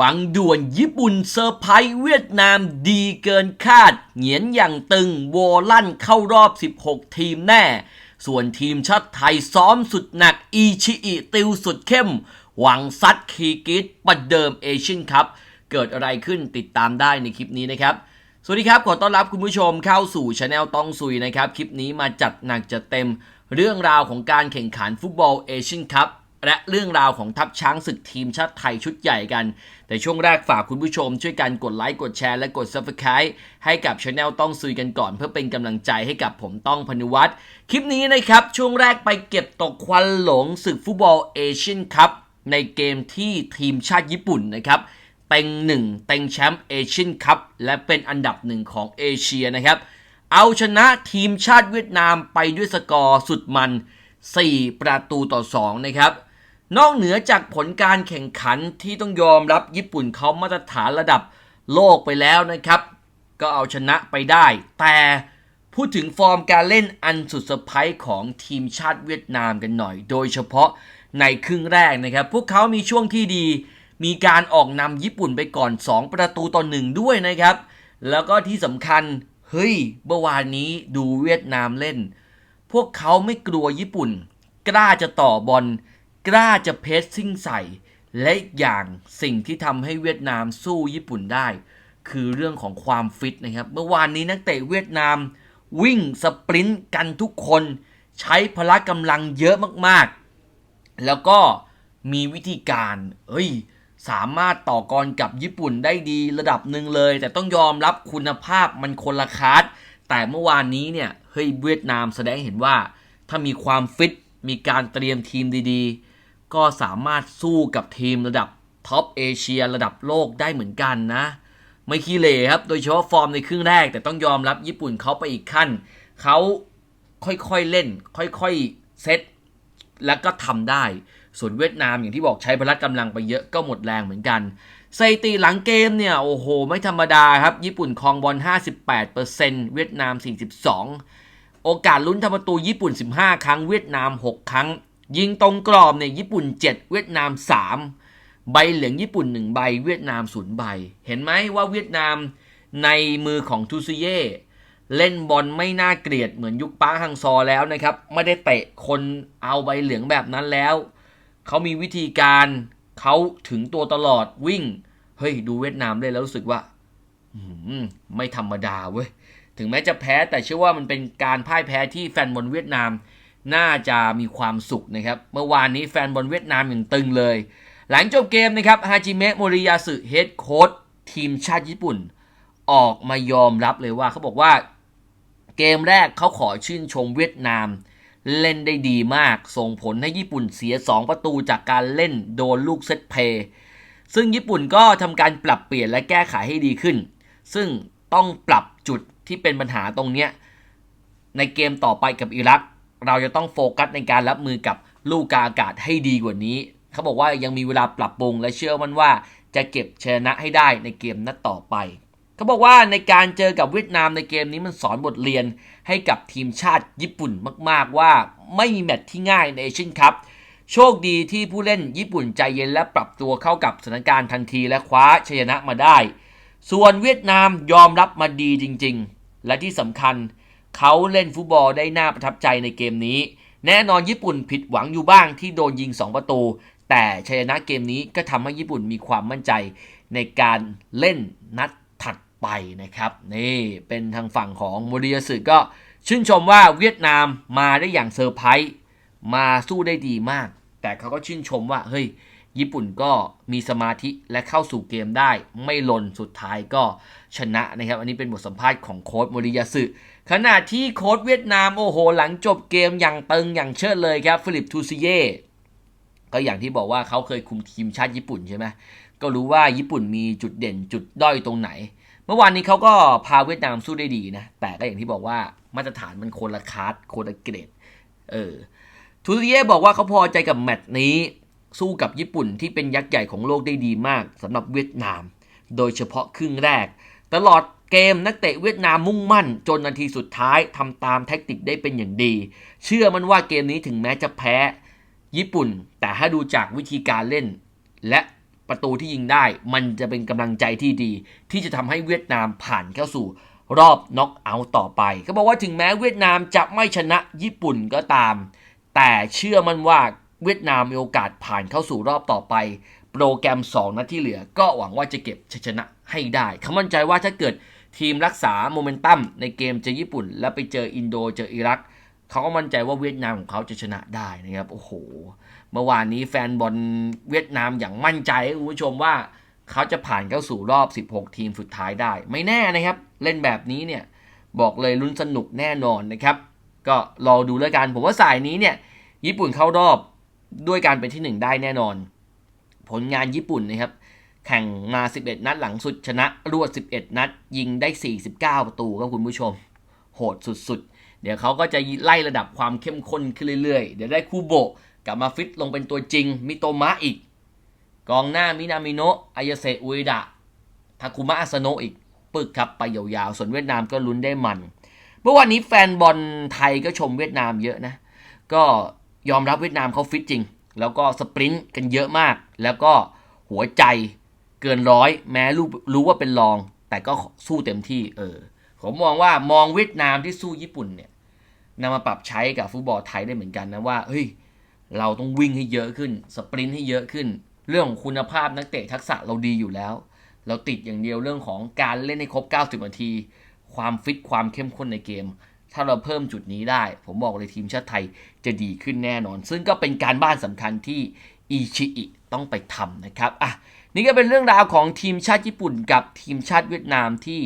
ฟังด่วนญี่ปุ่นเซอร์ไพรส์เวียดนามดีเกินคาด เหงียนอย่างตึงโวลั่นเข้ารอบ 16 ทีมแน่ ส่วนทีมชาติไทยซ้อมสุดหนักอีชิอิติวสุดเข้ม หวังซัดคีกิตประเดิมเอเชียนคัพเกิดอะไรขึ้นติดตามได้ในคลิปนี้นะครับ สวัสดีครับ ขอต้อนรับคุณผู้ชมเข้าสู่ช anel ต้องซุยนะครับ คลิปนี้มาจัดหนักจัดเต็ม เรื่องราวของการแข่งขันฟุตบอลเอเชียนคัพ และเรื่องราวของทัพช้างศึกทีมชาติไทยชุดใหญ่กัน แต่ช่วงแรกฝากคุณผู้ชมช่วยกันกดไลค์กดแชร์และกด Subscribe ให้กับช anel ต้องซุยกันก่อน เพื่อเป็นกำลังใจให้กับผมต้องพนุวัฒน์คลิปนี้นะครับช่วงแรกไปเก็บตกควันหลงศึกฟุตบอลเอเชียนคัพในเกมที่ทีมชาติญี่ปุ่นนะครับเต็งหนึ่งเต็งแชมป์เอเชียนคัพและเป็นอันดับหนึ่งของเอเชียนะครับเอาชนะทีมชาติเวียดนามไปด้วยสกอร์สุดมัน 4 ประตูต่อ 2 นะครับ นอกเหนือจากผลการแข่งขันที่ต้องยอมรับญี่ปุ่นเขามาตรฐานระดับโลกไปแล้วนะครับ ก็เอาชนะไปได้ แต่พูดถึงฟอร์มการเล่นอันสุดเซอร์ไพรส์ของทีมชาติเวียดนามกันหน่อย โดยเฉพาะในครึ่งแรกนะครับ พวกเขามีช่วงที่ดี มีการออกนำญี่ปุ่นไปก่อน 2 ประตูต่อหนึ่งด้วยนะครับ แล้วก็ที่สำคัญเฮ้ยเมื่อวานนี้ดูเวียดนามเล่น พวกเขาไม่กลัวญี่ปุ่น กล้าจะต่อบอล กล้าจะเพสซิ่งใส่ และอีกอย่างสิ่งที่ทำให้เวียดนามสู้ญี่ปุ่นได้ คือเรื่องของความฟิตนะครับ เมื่อวานนี้นักเตะเวียดนามวิ่งสปรินต์กันทุกคน ใช้พละกำลังเยอะมากๆ แล้วก็มีวิธีการเอ้ย สามารถต่อกรกับญี่ปุ่นได้ดีระดับหนึ่งเลย แต่ต้องยอมรับคุณภาพมันคนละคลาสแต่เมื่อวานนี้เนี่ยเฮ้ยเวียดนามแสดงเห็นว่าถ้ามีความฟิตมีการเตรียมทีมดีๆ ก็สามารถสู้กับทีมระดับท็อปเอเชียระดับโลกได้เหมือนกันนะ ไม่ขี้เหร่ครับ โดยเฉพาะฟอร์มในครึ่งแรก แต่ต้องยอมรับญี่ปุ่นเขาไปอีกขั้น เขาค่อยๆเล่น ค่อยๆเซตแล้วก็ทำได้ ส่วนเวียดนามอย่างที่บอกใช้พละกำลังไปเยอะก็หมดแรงเหมือนกันสถิติหลังเกมเนี่ย โอ้โห ไม่ธรรมดาครับ ญี่ปุ่นครองบอล 58%เวียดนาม 42 โอกาสลุ้นทำประตูญี่ปุ่น 15 ครั้ง เวียดนาม 6 ครั้ง ยิงตรงกรอบเนี่ยญี่ปุ่น 7 เวียดนาม 3 ใบเหลืองญี่ปุ่น 1 ใบ เวียดนาม0ใบ เห็นไหมว่าเวียดนามในมือของทูซิเย่เล่นบอลไม่น่าเกลียดเหมือนยุคป้าฮังซอแล้วนะครับ ไม่ได้เตะคนเอาใบเหลืองแบบนั้นแล้ว เขามีวิธีการเขาถึงตัวตลอดวิ่ง เฮ้ย ดูเวียดนามเลยแล้วรู้สึกว่าไม่ธรรมดาเว้ย ถึงแม้จะแพ้แต่เชื่อว่ามันเป็นการพ่ายแพ้ที่แฟนบอลเวียดนาม น่าจะมีความสุขนะครับ เมื่อวานนี้แฟนบอลเวียดนามอย่างตึงเลย หลังจบเกมนะครับฮาจิเมะโมริยาสึเฮดโค้ชทีมชาติญี่ปุ่น ออกมายอมรับเลยว่าเขาบอกว่าเกมแรกเขาขอชื่นชมเวียดนาม เล่นได้ดีมาก ส่งผลให้ญี่ปุ่นเสีย 2 ประตูจากการเล่นโดนลูกเซตเพย์ซึ่งญี่ปุ่นก็ทำการปรับเปลี่ยนและแก้ไขให้ดีขึ้น ซึ่งต้องปรับจุดที่เป็นปัญหาตรงเนี้ยในเกมต่อไปกับอิรัก เราจะต้องโฟกัสในการรับมือกับลูกกาอากาศให้ดีกว่านี้ เขาบอกว่ายังมีเวลาปรับปรุงและเชื่อมั่นว่าจะเก็บชนะให้ได้ในเกมนัดต่อไป เขาบอกว่าในการเจอกับเวียดนามในเกมนี้มันสอนบทเรียนให้กับทีมชาติญี่ปุ่นมาก ๆ ว่าไม่มีแมตช์ที่ง่ายในเอเชียนคัพโชคดีที่ผู้เล่นญี่ปุ่นใจเย็นและปรับตัวเข้ากับสถานการณ์ทันทีและคว้าชัยชนะมาได้ ส่วนเวียดนามยอมรับมาดีจริง ๆ และที่สำคัญเเขาเล่นฟุตบอลได้น่าประทับใจในเกมนี้ แน่นอนญี่ปุ่นผิดหวังอยู่บ้างที่โดนยิง 2 ประตู แต่ชัยชนะเกมนี้ก็ทำให้ญี่ปุ่นมีความมั่นใจในการเล่นนัดถัดไปนะครับนี่เป็นทางฝั่งของโมริยาสึก็ชื่นชมว่าเวียดนามมาได้อย่างเซอร์ไพรส์มาสู้ได้ดีมาก แต่เขาก็ชื่นชมว่าเฮ้ย ญี่ปุ่นก็มีสมาธิและเข้าสู่เกมได้ไม่หล่นสุดท้ายก็ชนะนะครับ อันนี้เป็นบทสัมภาษณ์ของโค้ชมริยาสึขณะที่โค้ชเวียดนามโอ้โห หลังจบเกมอย่างตึงอย่างเชิดเลยครับฟิลิปทูซิเย่ก็อย่างที่บอกว่าเขาเคยคุมทีมชาติญี่ปุ่นใช่ไหมก็รู้ว่าญี่ปุ่นมีจุดเด่นจุดด้อยตรงไหน เมื่อวานนี้เขาก็พาเวียดนามสู้ได้ดีนะ แต่ก็อย่างที่บอกว่ามาตรฐานมันคนละคาสคนละเกรดเออทูซิเย่บอกว่าเขาพอใจกับแมตช์นี้ สู้กับญี่ปุ่นที่เป็นยักษ์ใหญ่ของโลกได้ดีมากสำหรับเวียดนาม โดยเฉพาะครึ่งแรก ตลอดเกมนักเตะเวียดนามมุ่งมั่น จนนาทีสุดท้ายทำตามแท็กติกได้เป็นอย่างดี เชื่อมันว่าเกมนี้ถึงแม้จะแพ้ ญี่ปุ่น แต่ถ้าดูจากวิธีการเล่น และประตูที่ยิงได้ มันจะเป็นกำลังใจที่ดี ที่จะทำให้เวียดนามผ่านเข้าสู่รอบน็อกเอาท์ต่อไปเขาบอกว่าถึงแม้เวียดนามจะไม่ชนะญี่ปุ่นก็ตาม แต่เชื่อมันว่า เวียดนามมีโอกาสผ่านเข้าสู่รอบต่อไป โปรแกรม 2 นัดที่เหลือ ก็หวังว่าจะเก็บชัยชนะให้ได้เขามั่นใจว่าถ้าเกิดทีมรักษาโมเมนตัมในเกมเจอญี่ปุ่น แล้วไปเจออินโดเจออิรักเขาก็มั่นใจว่าเวียดนามของเขาจะชนะได้นะครับโอ้โหเมื่อวานนี้แฟนบอลเวียดนามอย่างมั่นใจคุณผู้ชมว่าเขาจะผ่านเข้าสู่รอบ 16 ทีมสุดท้ายได้ ไม่แน่นะครับ เล่นแบบนี้เนี่ยบอกเลยลุ้นสนุกแน่นอนนะครับ ก็รอดูแล้วกัน ผมว่าสายนี้เนี่ย ญี่ปุ่นเข้ารอบ ด้วยการเป็นที่ 1 ได้แน่นอน ผลงานญี่ปุ่นนะครับ แข่งมา 11 นัดหลังสุดชนะรวด 11 นัด ยิงได้ 49 ประตูครับคุณผู้ชม โหดสุดๆ เดี๋ยวเขาก็จะไล่ระดับความเข้มข้นขึ้นเรื่อยๆ เดี๋ยวได้คูโบะกลับมาฟิตลงเป็นตัวจริง มิโตมะอีก กองหน้ามินามิโนะอายาเซอุยดะทาคุมะอาสโนะอีกปึกครับไปยาวๆ ส่วนเวียดนามก็ลุ้นได้มัน เมื่อวานนี้แฟนบอลไทยก็ชมเวียดนามเยอะนะ ก็ ยอมรับเวียดนามเขาฟิตจริง แล้วก็สปรินต์กันเยอะมาก แล้วก็หัวใจเกินร้อยแม้รู้รู้ว่าเป็นรอง แต่ก็สู้เต็มที่เออผมมองว่ามองเวียดนามที่สู้ญี่ปุ่นเนี่ยนำมาปรับใช้กับฟุตบอลไทยได้เหมือนกันนะว่าเฮ้ยเราต้องวิ่งให้เยอะขึ้น สปรินต์ให้เยอะขึ้น เรื่องของคุณภาพนักเตะทักษะเราดีอยู่แล้ว เราติดอย่างเดียวเรื่องของการเล่นให้ครบ 90 นาที ความฟิตความเข้มข้นในเกม ถ้าเราเพิ่มจุดนี้ได้ ผมบอกเลยทีมชาติไทยจะดีขึ้นแน่นอน ซึ่งก็เป็นการบ้านสำคัญที่อิชิอิต้องไปทำนะครับอะนี่ก็เป็นเรื่องราวของทีมชาติญี่ปุ่นกับทีมชาติเวียดนามที่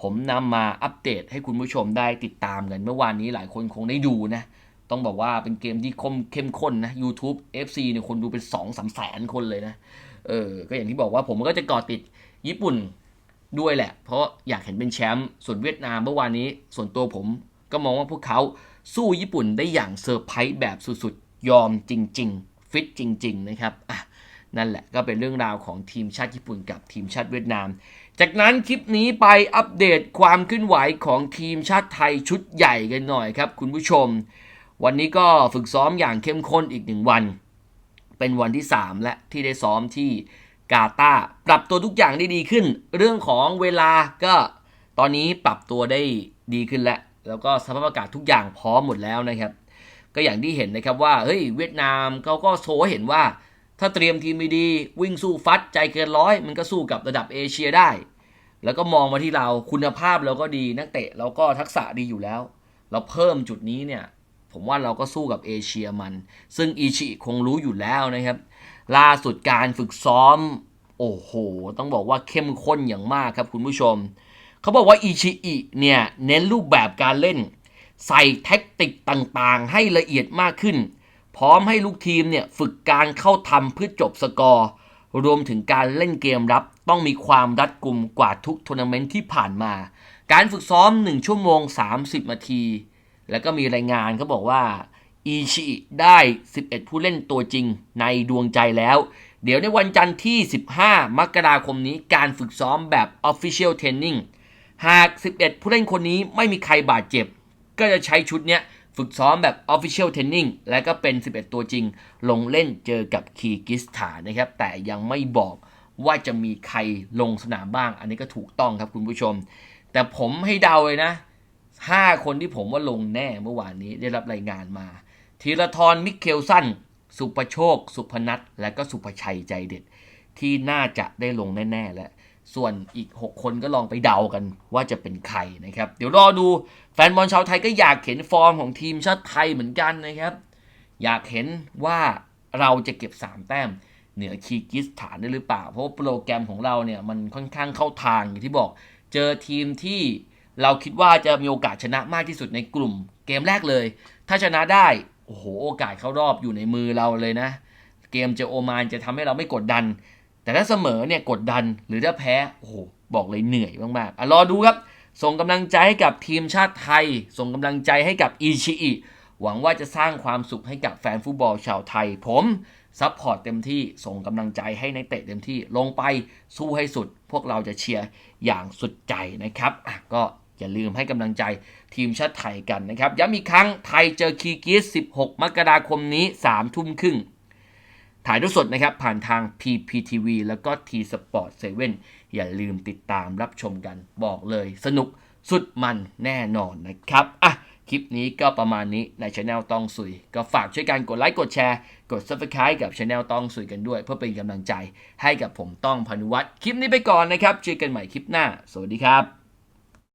ผมนำมาอัปเดตให้คุณผู้ชมได้ติดตามกันเมื่อวานนี้หลายคนคงได้ดูนะต้องบอกว่าเป็นเกมที่คมเข้มข้นนะ YouTube FC เนี่ยคนดูเป็น2องสามแสนคนเลยนะ เออ ก็อย่างที่บอกว่าผมก็จะกาะติดญี่ปุ่นด้วยแหละ เพราะอยากเห็นเป็นแชมป์ส่วนเวียดนามเมื่อวานนี้ ส่วนตัวผม ก็มองว่าพวกเขาสู้ญี่ปุ่นได้อย่างเซอร์ไพรส์แบบสุดๆ ยอมจริง ๆ ฟิตจริง ๆ นะครับอะนั่นแหละก็เป็นเรื่องราวของทีมชาติญี่ปุ่นกับทีมชาติเวียดนาม จากนั้นคลิปนี้ไปอัปเดตความเคลื่อนไหวของทีมชาติไทยชุดใหญ่กันหน่อยครับคุณผู้ชม วันนี้ก็ฝึกซ้อมอย่างเข้มข้นอีกหนึ่งวัน เป็นวันที่ 3 และที่ได้ซ้อมที่กาตาปรับตัวทุกอย่างได้ดีขึ้น เรื่องของเวลาก็ตอนนี้ปรับตัวได้ดีขึ้นแล้ว แล้วก็สภาพอากาศทุกอย่างพร้อมหมดแล้วนะครับ ก็อย่างที่เห็นนะครับว่าเฮ้ยเวียดนามเขาก็โชว์ให้เห็นว่า ถ้าเตรียมทีมดีวิ่งสู้ฟัดใจเกินร้อยมันก็สู้กับระดับเอเชียได้ แล้วก็มองมาที่เราคุณภาพเราก็ดีนักเตะเราก็ทักษะดีอยู่แล้ว เราเพิ่มจุดนี้เนี่ยผมว่าเราก็สู้กับเอเชียมัน ซึ่งอีชิคงรู้อยู่แล้วนะครับ ล่าสุดการฝึกซ้อม โอ้โห ต้องบอกว่าเข้มข้นอย่างมากครับคุณผู้ชม เขาบอกว่าอีชิอิเนี่ยเน้นรูปแบบการเล่น ใส่แท็กติกต่างๆ ให้ละเอียดมากขึ้น พร้อมให้ลูกทีมเนี่ยฝึกการเข้าทำเพื่อจบสกอร์ รวมถึงการเล่นเกมรับต้องมีความรัดกุมกว่าทุกทัวร์นาเมนต์ที่ผ่านมา การฝึกซ้อม 1 ชั่วโมง 30 นาที แล้วก็มีรายงานเขาบอกว่าอีชิได้ 11 ผู้เล่นตัวจริงในดวงใจแล้ว เดี๋ยวในวันจันทร์ที่ 15 มกราคมนี้การฝึกซ้อมแบบ Official Training หาก 11 ผู้เล่นคนนี้ไม่มีใครบาดเจ็บ ก็จะใช้ชุดเนี้ยฝึกซ้อมแบบ Official Training และก็เป็น 11 ตัวจริง ลงเล่นเจอกับคีกิสถานนะครับ แต่ยังไม่บอกว่าจะมีใครลงสนามบ้าง อันนี้ก็ถูกต้องครับคุณผู้ชม แต่ผมให้เดาเลยนะห้าคนที่ผมว่าลงแน่เมื่อวานนี้ได้รับรายงานมาธีรทรมิเคลสันสุประโชค สุพนัทและก็สุภชัยใจเด็ด ที่น่าจะได้ลงแน่ ๆ และ ส่วนอีก 6 คนก็ลองไปเดากันว่าจะเป็นใครนะครับ เดี๋ยวรอดูแฟนบอลชาวไทยก็อยากเห็นฟอร์มของทีมชาติไทยเหมือนกันนะครับ อยากเห็นว่าเราจะเก็บ 3 แต้มเหนือคีร์กิสถานได้หรือเปล่า เพราะโปรแกรมของเราเนี่ยมันค่อนข้างเข้าทางอย่างที่บอกเจอทีมที่เราคิดว่าจะมีโอกาสชนะมากที่สุดในกลุ่มเกมแรกเลย ถ้าชนะได้โอ้โหโอกาสเข้ารอบอยู่ในมือเราเลยนะ เกมเจอโอมานจะทำให้เราไม่กดดัน แต่ถ้าเสมอเนี่ยกดดันหรือถ้าแพ้โอ้โหบอกเลยเหนื่อยมากๆอะรอดูครับ ส่งกำลังใจให้กับทีมชาติไทย ส่งกำลังใจให้กับอีชิอิหวังว่าจะสร้างความสุขให้กับแฟนฟุตบอลชาวไทย ผมซัพพอร์ตเต็มที่ส่งกำลังใจให้ในเตะเต็มที่ลงไปสู้ให้สุด พวกเราจะเชียร์อย่างสุดใจนะครับอะก็อย่าลืมให้กำลังใจทีมชาติไทยกันนะครับ ย้ำอีกครั้งไทยเจอคีกิส 16 มกราคมนี้ 3 ทุ่มครึ่ง ถ่ายทอดสดนะครับผ่านทาง PPTV แล้วก็ T Sport 7 อย่าลืมติดตามรับชมกันบอกเลยสนุกสุดมันแน่นอนนะครับอะคลิปนี้ก็ประมาณนี้ในช anel ต้องสุย ก็ฝากช่วยกันกดไลค์กดแชร์ กด subscribe กับช anel ต้องสุยกันด้วย เพื่อเป็นกำลังใจให้กับผมต้องพนุวัฒน์คลิปนี้ไปก่อนนะครับเจอกันใหม่คลิปหน้า สวัสดีครับ